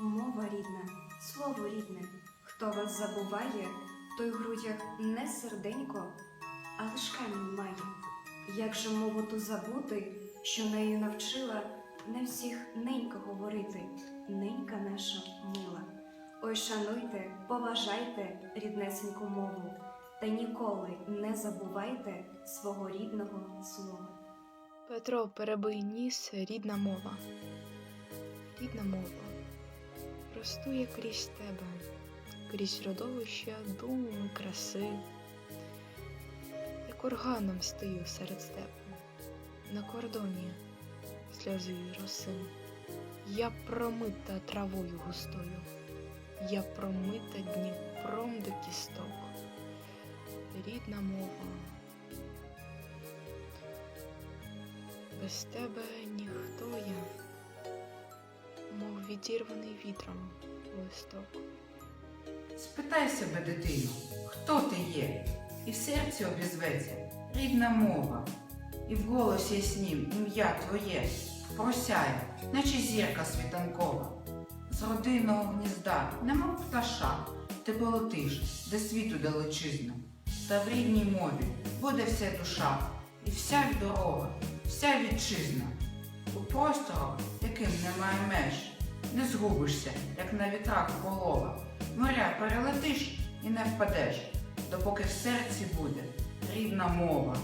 Мова рідна, слово рідне. Хто вас забуває, той в грудях не серденько, а лиш камінь має. Як же мову ту забути, що нею навчила не всіх ненька говорити, ненька наша мила. Ой, шануйте, поважайте ріднесеньку мову, та ніколи не забувайте свого рідного слова. Петро перебий ніс, рідна мова. Рідна мова простує крізь тебе, крізь родовища думи, краси. Як органом стою серед степу, на кордоні сльози роси. Я промита травою густою, я промита Дніпром до кісток. Рідна мова. Без тебе ніхто я, відірваний вітром листок. Спитай себе, дитино, хто ти є, і в серці обізветься рідна мова, і в голосі яснім ім'я твоє просяє, наче зірка світанкова. З родинного гнізда, немов пташа, ти полетиш, де світу далечизна, та в рідній мові буде вся душа, і вся дорога, вся вітчизна. У просторах, яким немає меж, не згубишся, як на вітрах полова. Моря перелетиш і не впадеш, допоки в серці буде рідна мова.